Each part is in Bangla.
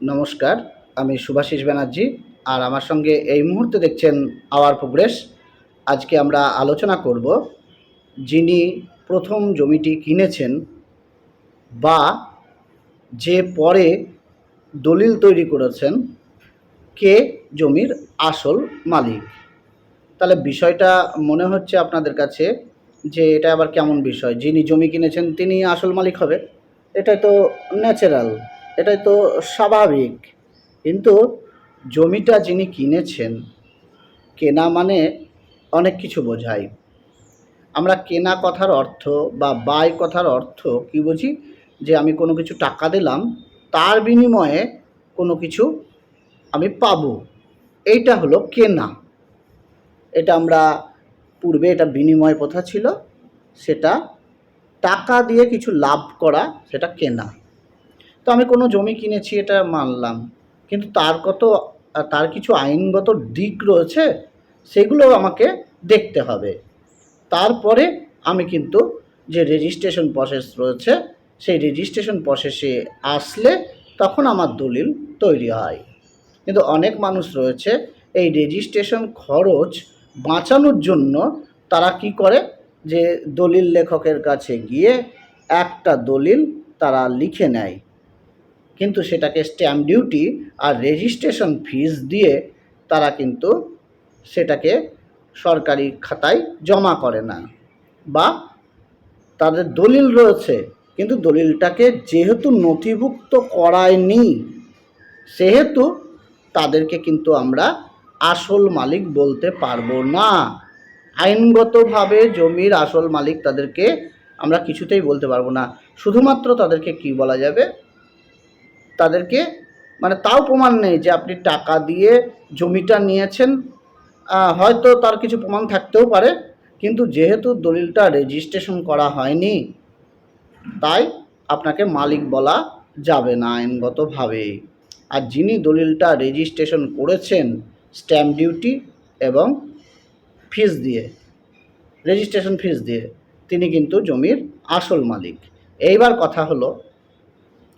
নমস্কার, আমি সুভাষিস ব্যানার্জি আর আমার সঙ্গে এই মুহূর্তে দেখছেন আওয়ার প্রোগ্রেস আজকে আমরা আলোচনা করব যিনি প্রথম জমিটি কিনেছেন বা যে পরে দলিল তৈরি করেছেন কে জমির আসল মালিক। তাহলে বিষয়টা মনে হচ্ছে আপনাদের কাছে যে এটা আবার কেমন বিষয়? যিনি জমি কিনেছেন তিনি আসল মালিক হবে? এটাই তো ন্যাচারাল এটাই তো স্বাভাবিক। কিন্তু জমিটা যিনি কিনেছেন, কেনা মানে অনেক কিছু বোঝায় আমরা কেনা কথার অর্থ বা বাই কথার অর্থ কি বুঝি? যে আমি কোনো কিছু টাকা দিলাম, তার বিনিময়ে কোনো কিছু আমি পাবো। এইটা হলো কেনা। এটা আমরা পূর্বে এটা বিনিময় প্রথা ছিল, সেটা টাকা দিয়ে কিছু লাভ করা, সেটা কেনা। তো আমি কোনো জমি কিনেছি, এটা মানলাম। কিন্তু তার কত, তার কিছু আইনগত দিক রয়েছে সেগুলো আমাকে দেখতে হবে। তারপরে আমি কিন্তু যে রেজিস্ট্রেশন প্রসেস রয়েছে, সেই রেজিস্ট্রেশন প্রসেসে আসলে তখন আমার দলিল তৈরি হয়। কিন্তু অনেক মানুষ রয়েছে, এই রেজিস্ট্রেশন খরচ বাঁচানোর জন্য তারা কি করে? যে দলিল লেখকের কাছে গিয়ে একটা দলিল তারা লিখে নেয়। কিন্তু সেটাকে স্ট্যাম্প ডিউটি আর রেজিস্ট্রেশন ফিস দিয়ে তারা কিন্তু সেটাকে সরকারি খাতায় জমা করে না। বা তাদের দলিল রয়েছে, কিন্তু দলিলটাকে যেহেতু নথিভুক্ত করায়নি, সেহেতু তাদেরকে কিন্তু আমরা আসল মালিক বলতে পারব না। আইনগতভাবে জমির আসল মালিক তাদেরকে আমরা কিছুতেই বলতে পারব না। শুধুমাত্র তাদেরকে কি বলা যাবে? তাদেরকে মানে তাও প্রমাণ নেই যে আপনি টাকা দিয়ে জমিটা নিয়েছেন। হয়তো তার কিছু প্রমাণ থাকতেও পারে, কিন্তু যেহেতু দলিলটা রেজিস্ট্রেশন করা হয়নি, তাই আপনাকে মালিক বলা যাবে না আইনগতভাবে। আর যিনি দলিলটা রেজিস্ট্রেশন করেছেন স্ট্যাম্প ডিউটি এবং ফিস দিয়ে রেজিস্ট্রেশন ফিস দিয়ে, তিনি কিন্তু জমির আসল মালিক। এইবার কথা হলো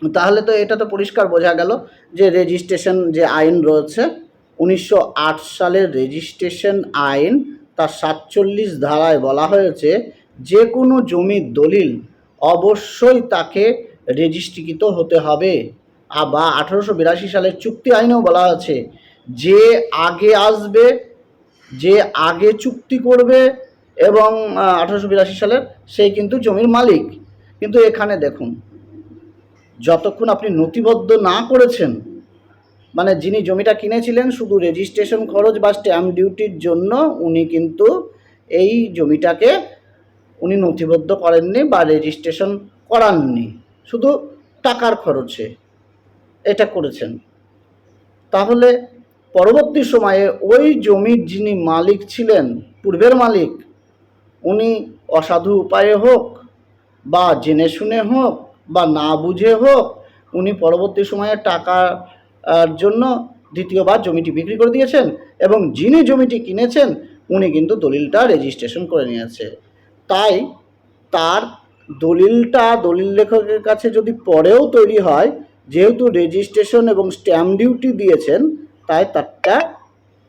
তাহলে তো এটা তো পরিষ্কার বোঝা গেল যে রেজিস্ট্রেশন যে আইন রয়েছে, উনিশশো আট সালের রেজিস্ট্রেশন আইন তার সাতচল্লিশ ধারায় বলা হয়েছে, যে কোনো জমির দলিল অবশ্যই তাকে রেজিস্ট্রিকৃত হতে হবে। বা আঠারোশো বিরাশি সালের চুক্তি আইনেও বলা আছে যে আগে আসবে, যে আগে চুক্তি করবে এবং আঠারোশো বিরাশি সালের, সেই কিন্তু জমির মালিক। কিন্তু এখানে দেখুন যতক্ষণ আপনি নথিবদ্ধ না করেছেন মানে যিনি জমিটা কিনেছিলেন, শুধু রেজিস্ট্রেশন খরচ বা স্ট্যাম্প ডিউটির জন্য উনি কিন্তু এই জমিটাকে উনি নথিবদ্ধ করেননি বা রেজিস্ট্রেশন করাননি। শুধু টাকার খরচে এটা করেছেন। তাহলে পরবর্তী সময়ে ওই জমির যিনি মালিক ছিলেন, পূর্বের মালিক, উনি অসাধু উপায়ে হোক বা জেনে শুনে হোক বা না বুঝে হোক, উনি পরবর্তী সময়ে টাকার জন্য দ্বিতীয়বার জমিটি বিক্রি করে দিয়েছেন এবং যিনি জমিটি কিনেছেন, উনি কিন্তু দলিলটা রেজিস্ট্রেশন করে নিয়েছে। তাই তার দলিলটা দলিল লেখকের কাছে যদি পরেও তৈরি হয়, যেহেতু রেজিস্ট্রেশন এবং স্ট্যাম্প ডিউটি দিয়েছেন, তাই তারটা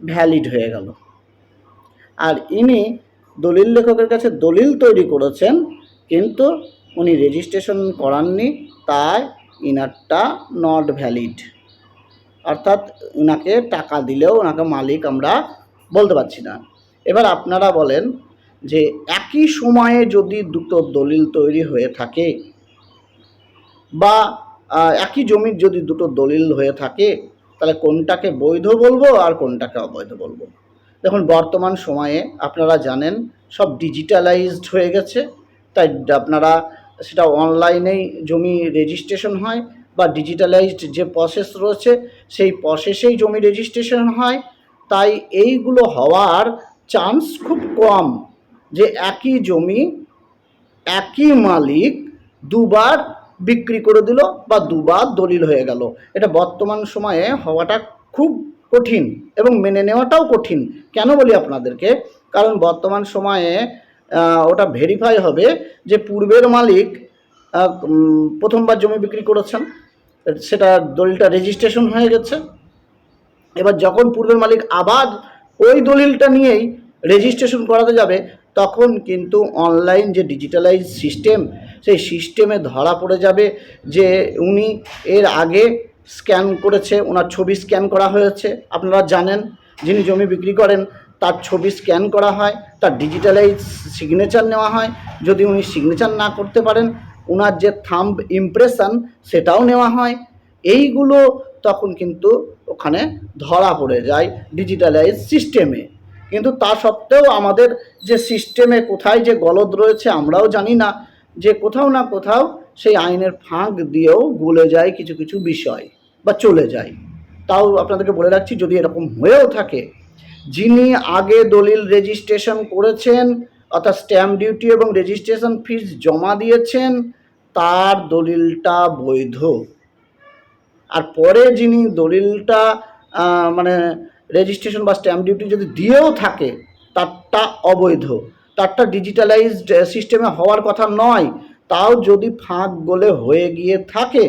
ভ্যালিড হয়ে গেল। আর ইনি দলিল লেখকের কাছে দলিল তৈরি করেছেন, কিন্তু উনি রেজিস্ট্রেশন করাননি, তাই ইনারটা নট ভ্যালিড অর্থাৎ ওনাকে টাকা দিলেও ওনাকে মালিক আমরা বলতে পারছি না। এবার আপনারা বলেন যে একই সময়ে যদি দুটো দলিল তৈরি হয়ে থাকে বা একই জমির যদি দুটো দলিল হয়ে থাকে, তাহলে কোনটাকে বৈধ বলব আর কোনটাকে অবৈধ বলব? দেখুন, বর্তমান সময়ে আপনারা জানেন সব ডিজিটালাইজড হয়ে গেছে, তাই আপনারা সেটা অনলাইনেই জমি রেজিস্ট্রেশন হয় বা ডিজিটালাইজড যে প্রসেস রয়েছে, সেই প্রসেসেই জমি রেজিস্ট্রেশন হয়। তাই এইগুলো হওয়ার চান্স খুব কম যে একই জমি, একই মালিক দুবার বিক্রি করে দিল বা দুবার দলিল হয়ে গেল। এটা বর্তমান সময়ে হওয়াটা খুব কঠিন এবং মেনে নেওয়াটাও কঠিন। কেন বলি আপনাদেরকে? কারণ বর্তমান সময়ে ওটা ভেরিফাই হবে যে পূর্বের মালিক প্রথমবার জমি বিক্রি করেছেন। সেটা দলিলটা রেজিস্ট্রেশন হয়ে গেছে। এবার যখন পূর্বের মালিক আবার ওই দলিলটা নিয়েই রেজিস্ট্রেশন করাতে যাবে, তখন কিন্তু অনলাইন যে ডিজিটালাইজ সিস্টেম সেই সিস্টেমে ধরা পড়ে যাবে যে উনি এর আগে স্ক্যান করেছে, ওনার ছবি স্ক্যান করা হয়েছে। আপনারা জানেন, যিনি জমি বিক্রি করেন তার ছবি স্ক্যান করা হয়, তার ডিজিটালাইজ সিগনেচার নেওয়া হয়। যদি উনি সিগনেচার না করতে পারেন ওনার যে থাম্ব ইমপ্রেশন সেটাও নেওয়া হয়। এইগুলো তখন কিন্তু ওখানে ধরা পড়ে যায় ডিজিটালাইজ সিস্টেমে কিন্তু তা সত্ত্বেও আমাদের যে সিস্টেমে কোথায় যে গলদ রয়েছে আমরাও জানি না। যে কোথাও না কোথাও সেই আইনের ফাঁক দিয়েও গলে যায় কিছু কিছু বিষয় বা চলে যায়। তাও আপনাদেরকে বলে রাখছি, যদি এরকম হয়েও থাকে যিনি আগে দলিল রেজিস্ট্রেশন করেছেন, অর্থাৎ স্ট্যাম্প ডিউটি এবং রেজিস্ট্রেশন ফিস জমা দিয়েছেন, তার দলিলটা বৈধ। আর পরে যিনি দলিলটা মানে রেজিস্ট্রেশন বা স্ট্যাম্প ডিউটি যদি দিয়েও থাকে, তারটা অবৈধ। তারটা ডিজিটালাইজড সিস্টেমে হওয়ার কথা নয়, তাও যদি ফাঁক গলে হয়ে গিয়ে থাকে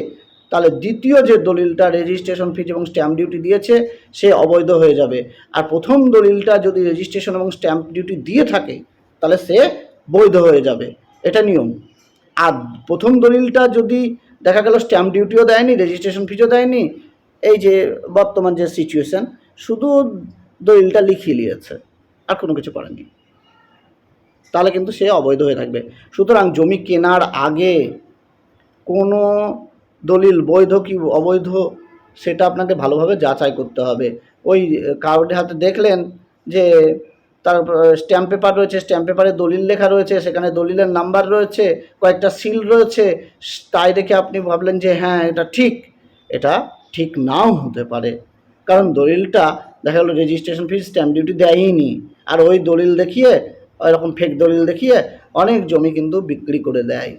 তাহলে দ্বিতীয় যে দলিলটা রেজিস্ট্রেশন ফিজ এবং স্ট্যাম্প ডিউটি দিয়েছে, সে অবৈধ হয়ে যাবে। আর প্রথম দলিলটা যদি রেজিস্ট্রেশন এবং স্ট্যাম্প ডিউটি দিয়ে থাকে, তাহলে সে বৈধ হয়ে যাবে। এটা নিয়ম। আর প্রথম দলিলটা যদি দেখা গেল স্ট্যাম্প ডিউটিও দেয়নি রেজিস্ট্রেশন ফিজও দেয়নি, এই যে বর্তমান যে সিচুয়েশান শুধু দলিলটা লিখিয়ে নিয়েছে আর কোনো কিছু করেনি তাহলে কিন্তু সে অবৈধ হয়ে থাকবে। সুতরাং জমি কেনার আগে কোনো দলিল, বৈধ কি অবৈধ, সেটা আপনাকে ভালোভাবে যাচাই করতে হবে। ওই কারোর হাতে দেখলেন যে তার স্ট্যাম্প পেপার রয়েছে স্ট্যাম্প পেপারে দলিল লেখা রয়েছে, সেখানে দলিলের নাম্বার রয়েছে, কয়েকটা সিল রয়েছে। তাই দেখে আপনি ভাবলেন যে হ্যাঁ এটা ঠিক। এটা ঠিক নাও হতে পারে। কারণ দলিলটা, দেখা গেলো রেজিস্ট্রেশন ফিস স্ট্যাম্প ডিউটি দেয়নি আর ওই দলিল দেখিয়ে এরকম ফেক দলিল দেখিয়ে অনেক জমি কিন্তু বিক্রি করে দেয়।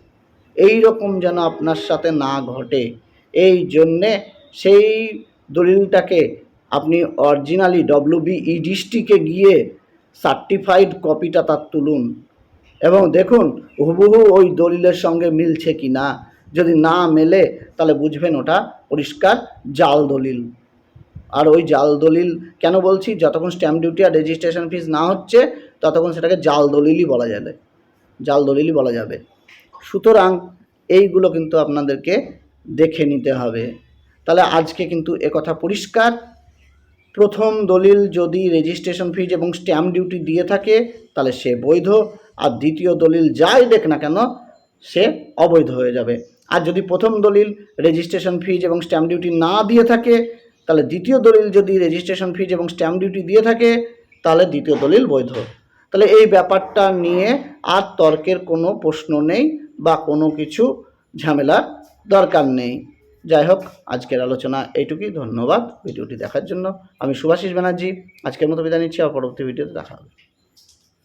এই রকম যেন আপনার সাথে না ঘটে। এই জন্যে সেই দলিলটাকে আপনি অরিজিনালি ডব্লিউবিই ডিস্ট্রিক্টে গিয়ে সার্টিফাইড কপিটা তার তুলুন। এবং দেখুন, হুবহু ওই দলিলের সঙ্গে মিলছে কি না। যদি না মেলে, তাহলে বুঝবেন ওটা পরিষ্কার জাল দলিল। আর ওই জাল দলিল কেন বলছি? যতক্ষণ স্ট্যাম্প ডিউটি আর রেজিস্ট্রেশন ফিস না হচ্ছে, ততক্ষণ সেটাকে জাল দলিলই বলা যাবে। জাল দলিলই বলা যাবে। সুতরাং এইগুলো কিন্তু আপনাদেরকে দেখে নিতে হবে। তাহলে আজকে কিন্তু একথা পরিষ্কার। প্রথম দলিল যদি রেজিস্ট্রেশন ফিজ এবং স্ট্যাম্প ডিউটি দিয়ে থাকে, তাহলে সে বৈধ। আর দ্বিতীয় দলিল যাই দেখ না কেন, সে অবৈধ হয়ে যাবে। আর যদি প্রথম দলিল রেজিস্ট্রেশন ফিজ এবং স্ট্যাম্প ডিউটি না দিয়ে থাকে, তাহলে দ্বিতীয় দলিল যদি রেজিস্ট্রেশন ফিজ এবং স্ট্যাম্প ডিউটি দিয়ে থাকে, তাহলে দ্বিতীয় দলিল বৈধ। তাহলে এই ব্যাপারটা নিয়ে আর তর্কের কোনো প্রশ্ন নেই। বা কোনো কিছু ঝামেলার দরকার নেই। যাই হোক, আজকের আলোচনা এইটুকুই। ধন্যবাদ ভিডিওটি দেখার জন্য। আমি সুভাষিস ব্যানার্জি। আজকের মতো বিদায় নিচ্ছি। আর পরবর্তী ভিডিওতে দেখা হবে।